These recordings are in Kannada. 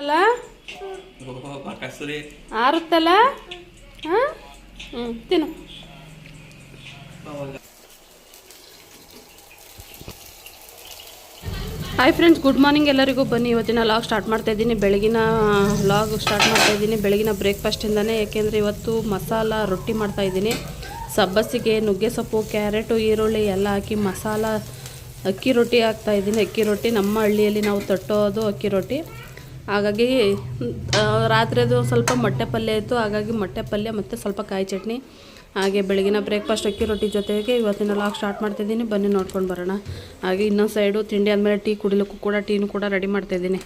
ಅಲ್ಲ ಆರುತ್ತಲ್ಲ? ಹಾಂ? ಹ್ಞೂ ತಿನ್ನು. ಹಾಯ್ ಫ್ರೆಂಡ್ಸ್ ಗುಡ್ ಮಾರ್ನಿಂಗ್ ಎಲ್ಲರಿಗೂ. ಬನ್ನಿ ಇವತ್ತಿನ ಲಾಗ್ ಸ್ಟಾರ್ಟ್ ಮಾಡ್ತಾ ಇದ್ದೀನಿ. ಬೆಳಗಿನ ಲಾಗ್ ಸ್ಟಾರ್ಟ್ ಮಾಡ್ತಾ ಇದ್ದೀನಿ. ಬೆಳಗಿನ ಬ್ರೇಕ್ಫಾಸ್ಟಿಂದನೇ ಏಕೆಂದರೆ ಇವತ್ತು ಮಸಾಲ ರೊಟ್ಟಿ ಮಾಡ್ತಾ ಇದ್ದೀನಿ. ಸಬ್ಬಸಿಗೆ ನುಗ್ಗೆ ಸೊಪ್ಪು ಕ್ಯಾರೆಟು ಈರುಳ್ಳಿ ಎಲ್ಲ ಹಾಕಿ ಮಸಾಲ ಅಕ್ಕಿ ರೊಟ್ಟಿ ಹಾಕ್ತಾ ಇದ್ದೀನಿ. ಅಕ್ಕಿ ರೊಟ್ಟಿ ನಮ್ಮ ಹಳ್ಳಿಯಲ್ಲಿ ನಾವು ತಟ್ಟೋದು ಅಕ್ಕಿ ರೊಟ್ಟಿ. ಹಾಗಾಗಿ ರಾತ್ರಿದು ಸ್ವಲ್ಪ ಮೊಟ್ಟೆ ಪಲ್ಯ ಇತ್ತು. ಹಾಗಾಗಿ ಮೊಟ್ಟೆ ಪಲ್ಯ ಮತ್ತು ಸ್ವಲ್ಪ ಕಾಯಿ ಚಟ್ನಿ, ಹಾಗೆ ಬೆಳಗಿನ ಬ್ರೇಕ್ಫಾಸ್ಟ್, ಅಕ್ಕಿ ರೊಟ್ಟಿ ಜೊತೆಗೆ ಇವತ್ತಿನ ಲಾಗ್ ಸ್ಟಾರ್ಟ್ ಮಾಡ್ತಿದ್ದೀನಿ. ಬನ್ನಿ ನೋಡ್ಕೊಂಡು ಬರೋಣ. ಹಾಗೆ ಇನ್ನೊಂದು ಸೈಡು ತಿಂಡಿ ಆದಮೇಲೆ ಟೀ ಕುಡಿಲಿಕ್ಕೂ ಕೂಡ, ಟೀನು ಕೂಡ ರೆಡಿ ಮಾಡ್ತಾಯಿದ್ದೀನಿ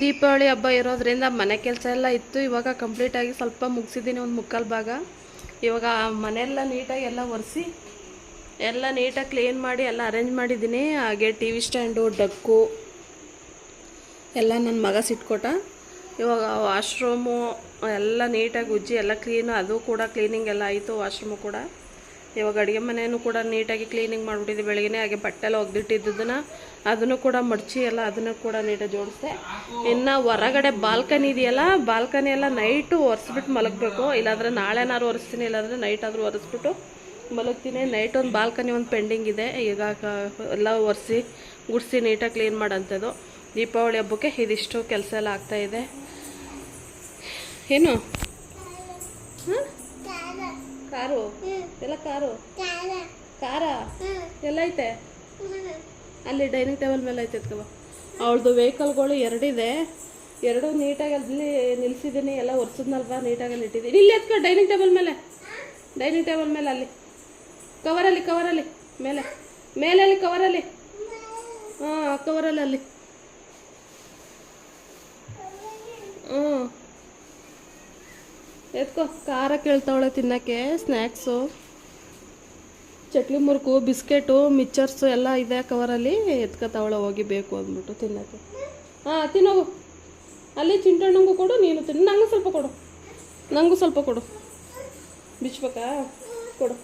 ದೀಪಾವಳಿ ಹಬ್ಬ ಇರೋದ್ರಿಂದ ಮನೆ ಕೆಲಸ ಎಲ್ಲ ಇತ್ತು. ಇವಾಗ ಕಂಪ್ಲೀಟಾಗಿ ಸ್ವಲ್ಪ ಮುಗಿಸಿದ್ದೀನಿ ಒಂದು ಮುಕ್ಕಾಲು ಭಾಗ. ಇವಾಗ ಮನೆಯೆಲ್ಲ ನೀಟಾಗಿ ಎಲ್ಲ ಒರೆಸಿ, ಎಲ್ಲ ನೀಟಾಗಿ ಕ್ಲೀನ್ ಮಾಡಿ ಎಲ್ಲ ಅರೇಂಜ್ ಮಾಡಿದ್ದೀನಿ. ಹಾಗೆ ಟಿ ವಿ ಸ್ಟ್ಯಾಂಡು ಡಕ್ಕು, ಎಲ್ಲ ನನ್ನ ಮಗ ಸಿಟ್ಕೊಟ ಇವಾಗ ವಾಶ್ರೂಮು ಎಲ್ಲ ನೀಟಾಗಿ ಉಜ್ಜಿ ಎಲ್ಲ ಕ್ಲೀನು ಅದು ಕೂಡ ಕ್ಲೀನಿಂಗ್ ಎಲ್ಲ ಆಯಿತು ವಾಶ್ರೂಮು ಕೂಡ. ಇವಾಗ ಅಡುಗೆ ಮನೆಯೂ ಕೂಡ ನೀಟಾಗಿ ಕ್ಲೀನಿಂಗ್ ಮಾಡಿಬಿಟ್ಟಿದ್ದೆ ಬೆಳಗ್ಗೆ ಹಾಗೆ ಬಟ್ಟೆಲ್ಲ ಒಗ್ದಿಟ್ಟಿದ್ದನ್ನು ಅದನ್ನು ಕೂಡ ಮಡಚಿ ಎಲ್ಲ ಅದನ್ನು ಕೂಡ ನೀಟಾಗಿ ಜೋಡಿಸ್ದೆ. ಇನ್ನು ಹೊರಗಡೆ ಬಾಲ್ಕನಿ ಇದೆಯಲ್ಲ ಬಾಲ್ಕನಿ ಎಲ್ಲ ನೈಟು ಒರೆಸ್ಬಿಟ್ಟು ಮಲಗಬೇಕು. ಇಲ್ಲಾಂದರೆ ನಾಳೆನಾದ್ರು ಒರೆಸ್ತೀನಿ ಇಲ್ಲಾಂದರೆ ನೈಟ್ ಆದರೂ ಒರೆಸ್ಬಿಟ್ಟು ಮಲಗ್ತೀನಿ. ನೈಟ್ ಒಂದು ಬಾಲ್ಕನಿ ಒಂದು ಪೆಂಡಿಂಗ್ ಇದೆ. ಈಗ ಎಲ್ಲ ಒರೆಸಿ ಗುಡಿಸಿ ನೀಟಾಗಿ ಕ್ಲೀನ್ ಮಾಡೋಂಥದ್ದು ದೀಪಾವಳಿ ಹಬ್ಬಕ್ಕೆ ಇದಿಷ್ಟು ಕೆಲಸ ಎಲ್ಲ ಆಗ್ತಾಯಿದೆ ಏನು? ಹಾಂ? ಕಾರು? ಎಲ್ಲ ಕಾರು? ಕಾರ. ಎಲ್ಲ ಐತೆ ಅಲ್ಲಿ ಡೈನಿಂಗ್ ಟೇಬಲ್ ಮೇಲೆ ಐತೆ ಎತ್ಕೊ ಅವಳದು ವೆಹಿಕಲ್ಗಳು ಎರಡಿದೆ. ಎರಡು ನೀಟಾಗಿ ಅಲ್ಲಿ ನಿಲ್ಸಿದ್ದೀನಿ ಎಲ್ಲ ಒರೆಸಿದ್ನಲ್ವಾ? ನೀಟಾಗಿ ಅಲ್ಲಿ ಇಟ್ಟಿದ್ದೀನಿ ಇಲ್ಲಿ ಎತ್ಕೊ ಡೈನಿಂಗ್ ಟೇಬಲ್ ಮೇಲೆ. ಡೈನಿಂಗ್ ಟೇಬಲ್ ಮೇಲೆ ಅಲ್ಲಿ. ಕವರಲ್ಲಿ ಕವರಲ್ಲಿ ಮೇಲೆ. ಮೇಲೆ ಅಲ್ಲಿ ಕವರಲ್ಲಿ ಹಾಂ ಕವರಲ್ಲಿ ಅಲ್ಲಿ ಹ್ಞೂ. ಎತ್ಕೋ ಖಾರ ಕೇಳ್ತಾವಳೆ ತಿನ್ನಕ್ಕೆ snacks chakli murukku biscuit mixtures ಎಲ್ಲ ಇದೆ ಕವರಲ್ಲಿ ಎತ್ಕೊತಾವಳ ಹೋಗಿ ಬೇಕು ಅಂದ್ಬಿಟ್ಟು ತಿನ್ನಕ್ಕೆ. ಹಾಂ ತಿನ್ನೋಗು. ಅಲ್ಲಿ ಚಿಂಟಣ್ಣಂಗೂ ಕೊಡು ನೀನು ತಿನ್ನು ನಂಗೂ ಸ್ವಲ್ಪ ಕೊಡು. ನನಗೂ ಸ್ವಲ್ಪ ಕೊಡು. ಬಿಚ್ಬೇಕಾ? ಕೊಡು.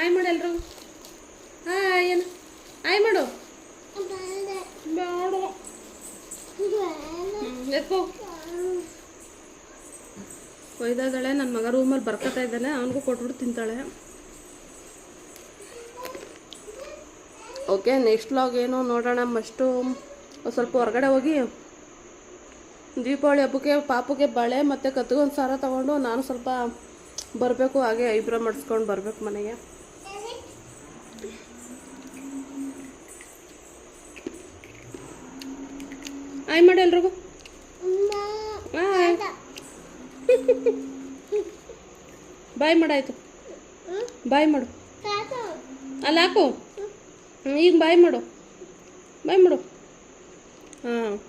ಆಯ್ ಮಾಡು ಎಲ್ರು. ಹಾಂ ಏನು? ಆಯ್ ಮಾಡು. ಬೇಡ ಹ್ಮ್, ಒಯ್ದಾಳೆ ನನ್ನ ಮಗ ರೂಮಲ್ಲಿ ಬರ್ಕೊತಾ ಇದ್ದಾನೆ ಅವನಿಗೂ ಕೊಟ್ಬಿಟ್ಟು ತಿಂತಾಳೆ. ಓಕೆ ನೆಕ್ಸ್ಟ್ ಲಾಗ್ ಏನು ನೋಡೋಣ ಮಸ್ಟು. ಸ್ವಲ್ಪ ಹೊರಗಡೆ ಹೋಗಿ. ದೀಪಾವಳಿ ಹಬ್ಬಕ್ಕೆ ಪಾಪುಗೆ ಬಳೆ ಮತ್ತು ಕತ್ಗೊಂದು ಸಾರ ತೊಗೊಂಡು ನಾನು ಸ್ವಲ್ಪ ಬರಬೇಕು ಹಾಗೆ ಐಬ್ರೋ ಮಾಡಿಸ್ಕೊಂಡು ಬರಬೇಕು ಮನೆಗೆ. ಆಯ್ ಮಾಡಿ ಎಲ್ರಿಗೂ ಆಯ್ ಬಾಯ್ ಮಾಡಾಯ್ತು ಬಾಯ್ ಮಾಡು. ಅಲ್ಲಿ ಹಾಕು. ಈಗ ಬಾಯ್ ಮಾಡು. ಬಾಯ್ ಮಾಡು. ಹಾಂ.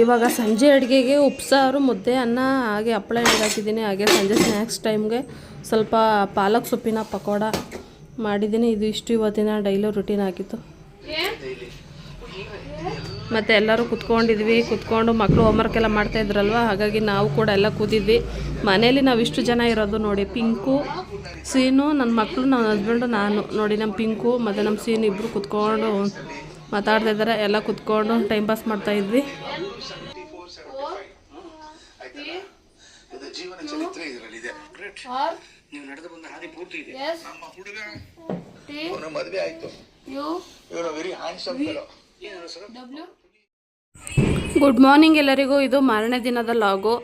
ಇವಾಗ ಸಂಜೆ ಅಡುಗೆಗೆ ಉಪ್ಸಾರು, ಮುದ್ದೆ, ಅನ್ನ, ಹಾಗೆ ಹಪ್ಪಳ ಹಾಕಿದ್ದೀನಿ. ಹಾಗೆ ಸಂಜೆ ಸ್ನ್ಯಾಕ್ಸ್ ಟೈಮ್ಗೆ ಸ್ವಲ್ಪ ಪಾಲಕ್ ಸೊಪ್ಪಿನ ಪಕೋಡ. ಮಾಡಿದ್ದೀನಿ. ಇದು ಇಷ್ಟು ಇವತ್ತಿನ ಡೈಲಿ ರುಟೀನ್ ಆಗಿತ್ತು. ಮತ್ತು ಎಲ್ಲರೂ ಕುತ್ಕೊಂಡಿದ್ವಿ. ಕುತ್ಕೊಂಡು ಮಕ್ಕಳು ಹೋಮ್ವರ್ಕ್ ಎಲ್ಲ ಮಾಡ್ತಾ ಇದ್ರಲ್ವ? ಹಾಗಾಗಿ ನಾವು ಕೂಡ ಎಲ್ಲ ಕೂತಿದ್ವಿ. ಮನೇಲಿ ನಾವು ಇಷ್ಟು ಜನ ಇರೋದು ನೋಡಿ ಪಿಂಕು ಸೀನು ನನ್ನ ಮಕ್ಕಳು ನನ್ನ ಹಸ್ಬೆಂಡು ನಾನು. ನೋಡಿ ನಮ್ಮ ಪಿಂಕು ಮತ್ತು ನಮ್ಮ ಸೀನು ಇಬ್ಬರು ಕುತ್ಕೊಂಡು ಮಾತಾಡ್ತಾ ಇದ್ದಾರೆ. ಎಲ್ಲ ಕುತ್ಕೊಂಡು ಟೈಮ್ ಪಾಸ್ ಮಾಡ್ತಾ ಇದ್ವಿ. ಇದು ಜೀವನ ಚರಿತ್ರೆ ಇದರಲ್ಲಿದೆ ನೀವು ನಡೆದು ಬಂದ ಹಾದಿ ಪೂರ್ತಿ ಇದೆ. ನಮ್ಮ ಹುಡುಗ ಮದುವೆ ಆಯ್ತು. ಇವನು very handsome fellow good morning ಎಲ್ಲರಿಗೂ. ಇದು ಮಾರನೇ ದಿನದ ಲಾಗು.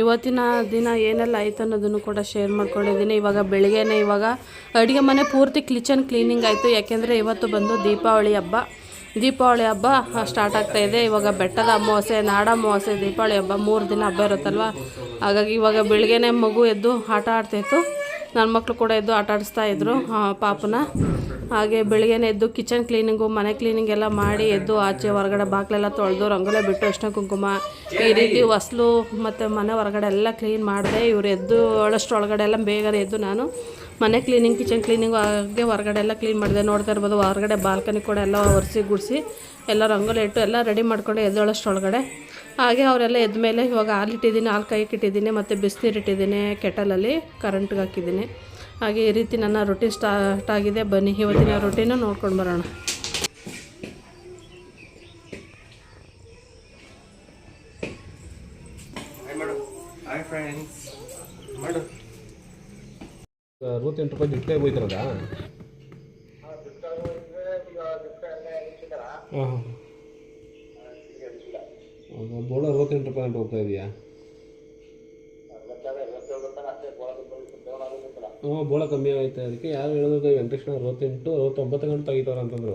ಇವತ್ತಿನ ದಿನ ಏನೆಲ್ಲ ಆಯ್ತು ಅನ್ನೋದನ್ನು ಕೂಡ ಶೇರ್ ಮಾಡ್ಕೊಂಡಿದ್ದೀನಿ. ಇವಾಗ ಬೆಳಿಗ್ಗೆನೇ ಇವಾಗ ಅಡುಗೆ ಮನೆ ಪೂರ್ತಿ ಕ್ಲಿಚನ್ ಕ್ಲೀನಿಂಗ್ ಆಯಿತು. ಯಾಕೆಂದರೆ ಇವತ್ತು ಬಂದು ದೀಪಾವಳಿ ಹಬ್ಬ. ದೀಪಾವಳಿ ಹಬ್ಬ ಸ್ಟಾರ್ಟ್ ಆಗ್ತಾ ಇದೆ. ಇವಾಗ ಬೆಟ್ಟದ ಅಮಾವಾಸ್ಯೆ ನಾಡ ಅಮಾವಾಸ್ಯೆ ದೀಪಾವಳಿ ಹಬ್ಬ ಮೂರು ದಿನ ಹಬ್ಬ ಇರುತ್ತಲ್ವ? ಹಾಗಾಗಿ ಇವಾಗ ಬೆಳಿಗ್ಗೆನೇ ಮಗು ಎದ್ದು ಆಟ ಆಡ್ತಾಯಿತ್ತು ನನ್ನ ಮಕ್ಕಳು ಕೂಡ ಎದ್ದು ಆಟ ಆಡಿಸ್ತಾ ಇದ್ರು ಆ, ಪಾಪನ. ಹಾಗೆ ಬೆಳಿಗ್ಗೆನೇ ಎದ್ದು ಕಿಚನ್ ಕ್ಲೀನಿಂಗು ಮನೆ ಕ್ಲೀನಿಂಗ್ ಎಲ್ಲ ಮಾಡಿ ಎದ್ದು ಆಚೆ ಹೊರಗಡೆ ಬಾಗಿಲೆಲ್ಲ ತೊಳೆದು ರಂಗೋಲೆ ಬಿಟ್ಟು ಅರ್ಶಿನ ಕುಂಕುಮ ಈ ರೀತಿ ಹೊಸ್ಲು ಮತ್ತು ಮನೆ ಹೊರಗಡೆ ಎಲ್ಲ ಕ್ಲೀನ್ ಮಾಡಿದೆ. ಇವರು ಎದ್ದು ಒಳಗಡೆ ಎಲ್ಲ ಬೇಗನೆ ಎದ್ದು ನಾನು ಮನೆ ಕ್ಲೀನಿಂಗ್ ಕಿಚನ್ ಕ್ಲೀನಿಂಗ್ ಹಾಗೆ ಹೊರಗಡೆ ಎಲ್ಲ ಕ್ಲೀನ್ ಮಾಡಿದೆ. ನೋಡ್ತಾ ಇರ್ಬೋದು ಹೊರಗಡೆ ಬಾಲ್ಕನಿ ಕೂಡ ಎಲ್ಲ ಒರೆಸಿ ಗುಡಿಸಿ ಎಲ್ಲ ರಂಗೋಲಿ ಇಟ್ಟು ಎಲ್ಲ ರೆಡಿ ಮಾಡ್ಕೊಂಡು ಎದ್ದೊಳಷ್ಟೊಳಗಡೆ ಹಾಗೆ ಅವರೆಲ್ಲ ಎದ್ದ ಮೇಲೆ ಇವಾಗ ಹಾಲು ಇಟ್ಟಿದ್ದೀನಿ ಹಾಲು ಕೈಗೆ ಇಟ್ಟಿದ್ದೀನಿ ಮತ್ತು ಬಿಸಿನೀರು ಇಟ್ಟಿದ್ದೀನಿ ಕೆಟಲಲ್ಲಿ ಕರೆಂಟ್ಗೆ ಹಾಕಿದ್ದೀನಿ. ಹಾಗೆ ಈ ರೀತಿ ನನ್ನ ರೊಟೀನ್ ಸ್ಟಾರ್ಟ್ ಆಗಿದೆ. ಬನ್ನಿ ಇವತ್ತಿನ ರೊಟೀನು ನೋಡ್ಕೊಂಡು ಬರೋಣ. ಹಾಯ್ ಮಾಡು ಹಾಯ್ ಫ್ರೆಂಡ್ಸ್ ಮಾಡು ಅರವತ್ತೆಂಟು ರೂಪಾಯಿ ಹೋಯ್ತಿರೋದಾ ಹಾಂ ಹಾಂ. ಬೋಳ ಅರವತ್ತೆಂಟು ರೂಪಾಯಿ ಅಂತ ಹೋಗ್ತಾ ಇದೆಯಾ? ಹ್ಞೂ ಬೋಳ ಕಮ್ಮಿ ಆಗೈತೆ ಅದಕ್ಕೆ ಯಾರು ಹೇಳಿದ್ರು ವೆಂಕಟೇಶ್ವರ ಅರವತ್ತೆಂಟು ಅರವತ್ತೊಂಬತ್ತು ಗಂಟೆ ತೆಗಿತಾರ ಅಂತಂದ್ರು.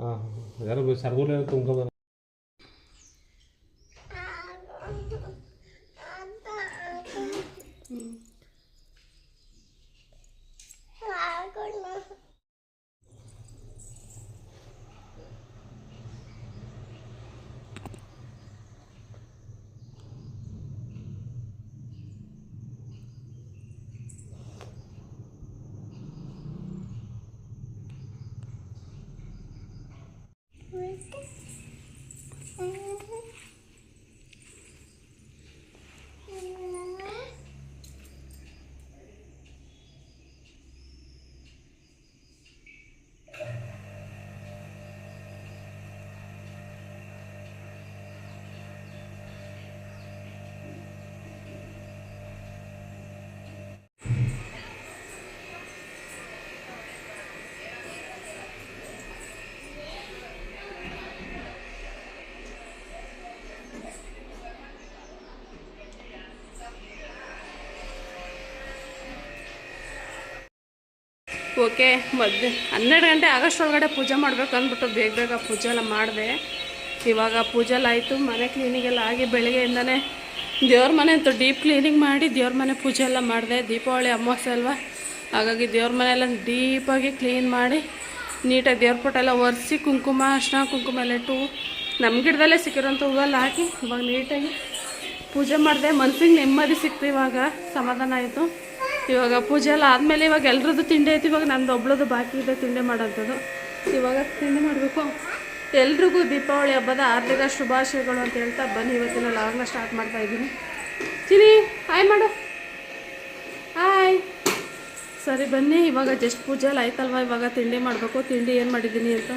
ಹಾಂ ಹಾಂ ಯಾರೋ ಸರ್ಗೋಲ ತುಂಬ್ಕೊಂಬ Where is this? ಓಕೆ ಮದ್ದು ಹನ್ನೆರಡು ಗಂಟೆ ಆಗಸ್ಟ್ ಒಳಗಡೆ ಪೂಜೆ ಮಾಡಬೇಕು ಅಂದ್ಬಿಟ್ಟು ಬೇಗ ಬೇಗ ಪೂಜೆ ಎಲ್ಲ ಮಾಡಿದೆ. ಇವಾಗ ಪೂಜೆ ಎಲ್ಲ ಆಯಿತು, ಮನೆ ಕ್ಲೀನಿಂಗ್ ಎಲ್ಲ ಆಗಿ ಬೆಳಗ್ಗೆಯಿಂದನೇ ದೇವ್ರ ಮನೆ ಅಂತೂ ಡೀಪ್ ಕ್ಲೀನಿಂಗ್ ಮಾಡಿ ದೇವ್ರ ಮನೆ ಪೂಜೆ ಎಲ್ಲ ಮಾಡಿದೆ. ದೀಪಾವಳಿ ಅಮಾವಾಸ್ಯೆ ಅಲ್ವಾ? ಹಾಗಾಗಿ ದೇವ್ರ ಮನೆ ಎಲ್ಲ ಡೀಪಾಗಿ ಕ್ಲೀನ್ ಮಾಡಿ ನೀಟಾಗಿ ದೇವ್ರ ಪೊಟ್ಟೆಲ್ಲ ಒರೆಸಿ ಕುಂಕುಮ, ಅರ್ಶಿನ ಕುಂಕುಮ ಎಲ್ಲ ಇಟ್ಟು ನಮ್ಮ ಗಿಡದಲ್ಲೇ ಸಿಕ್ಕಿರೋಂಥ ಹೂವೆಲ್ಲ ಹಾಕಿ ಇವಾಗ ನೀಟಾಗಿ ಪೂಜೆ ಮಾಡಿದೆ. ಮನ್ಸಿಗೆ ನೆಮ್ಮದಿ ಸಿಕ್ತು ಇವಾಗ, ಸಮಾಧಾನ ಆಯಿತು. ಇವಾಗ ಪೂಜೆ ಎಲ್ಲ ಆದಮೇಲೆ ಇವಾಗ ಎಲ್ರದ್ದು ತಿಂಡಿ ಐತಿ, ಇವಾಗ ನಂದು ಒಬ್ಳದು ಬಾಕಿ ಇದೆ, ತಿಂಡಿ ಮಾಡೋಂಥದ್ದು ಇವಾಗ ತಿಂಡಿ ಮಾಡಬೇಕು. ಎಲ್ರಿಗೂ ದೀಪಾವಳಿ ಹಬ್ಬದ ಆರ್ಥಿಕ ಶುಭಾಶಯಗಳು ಅಂತ ಹೇಳ್ತಾ ಬನ್ನಿ. ಇವತ್ತಿನ ಲಾಗ್ನ ಸ್ಟಾರ್ಟ್ ಮಾಡ್ತಾ ಇದ್ದೀನಿ. ಚಿನಿ ಹಾಯ್ ಮಾಡು. ಹಾಯ್. ಸರಿ, ಬನ್ನಿ. ಇವಾಗ ಜಸ್ಟ್ ಪೂಜೆ ಎಲ್ಲ ಆಯ್ತಲ್ವ? ಇವಾಗ ತಿಂಡಿ ಮಾಡಬೇಕು. ತಿಂಡಿ ಏನು ಮಾಡಿದ್ದೀನಿ ಅಂತ?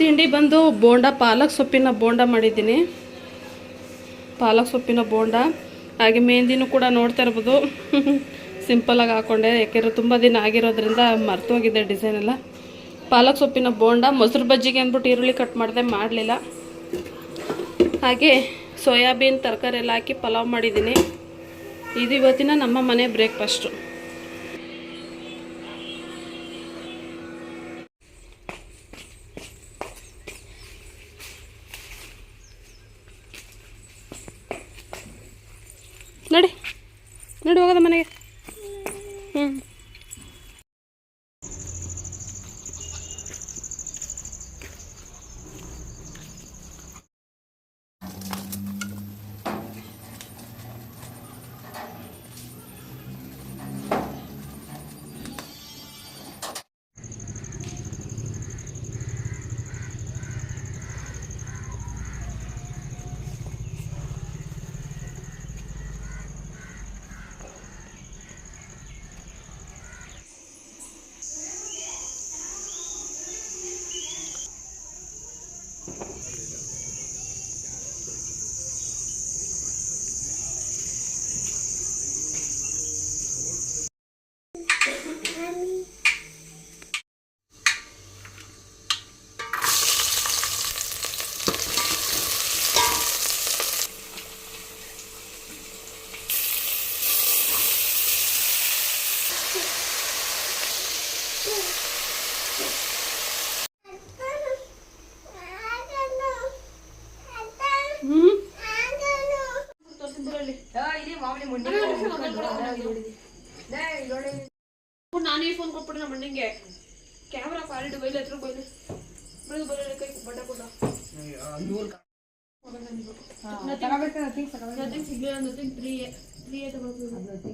ತಿಂಡಿ ಬಂದು ಬೋಂಡ, ಪಾಲಕ್ ಸೊಪ್ಪಿನ ಬೋಂಡ ಮಾಡಿದ್ದೀನಿ. ಪಾಲಕ್ ಸೊಪ್ಪಿನ ಬೋಂಡ. ಹಾಗೆ ಮೆಹಂದಿನೂ ಕೂಡ ನೋಡ್ತಾ ಇರ್ಬೋದು. ಸಿಂಪಲಾಗಿ ಹಾಕ್ಕೊಂಡೆ ಯಾಕೆಂದರೆ ತುಂಬ ದಿನ ಆಗಿರೋದ್ರಿಂದ ಮರ್ತೋಗಿದೆ ಡಿಸೈನ್ ಎಲ್ಲ. ಪಾಲಕ್ ಸೊಪ್ಪಿನ ಬೋಂಡ, ಮೊಸರು ಬಜ್ಜಿಗೆ ಅಂದ್ಬಿಟ್ಟು ಈರುಳ್ಳಿ ಕಟ್ ಮಾಡಿದೆ, ಮಾಡಲಿಲ್ಲ. ಹಾಗೆ ಸೋಯಾಬೀನ್, ತರಕಾರಿ ಎಲ್ಲ ಹಾಕಿ ಪಲಾವ್ ಮಾಡಿದ್ದೀನಿ. ಇದು ಇವತ್ತಿನ ನಮ್ಮ ಮನೆ ಬ್ರೇಕ್ಫಾಸ್ಟು ನಡಿ ನಡಿ ಹೋಗೋದ ಮನೆಗೆ ಹ್ಞೂ ಹ್ಞೂ ನಾನು ಈ ಫೋನ್ ಕೊಟ್ಬಿಟ್ಟು ನಮ್ಮ ಅಣ್ಣಂಗೆ. ಕ್ಯಾಮ್ರಾ ಕ್ವಾಲಿಟಿ ಬೈಲಿ ಹತ್ರ ಬೈಲಿ. ಬಿಡು ಬರೋ ಕೈ ಬಡ್ಡ ಕೊಡ ನಥಿಂಗ್ ಸಿಗ್ಲಿಲ್ಲ ನಥಿಂಗ್ ತ್ರೀ ತ್ರೀ ತಗೋಬೇಕು.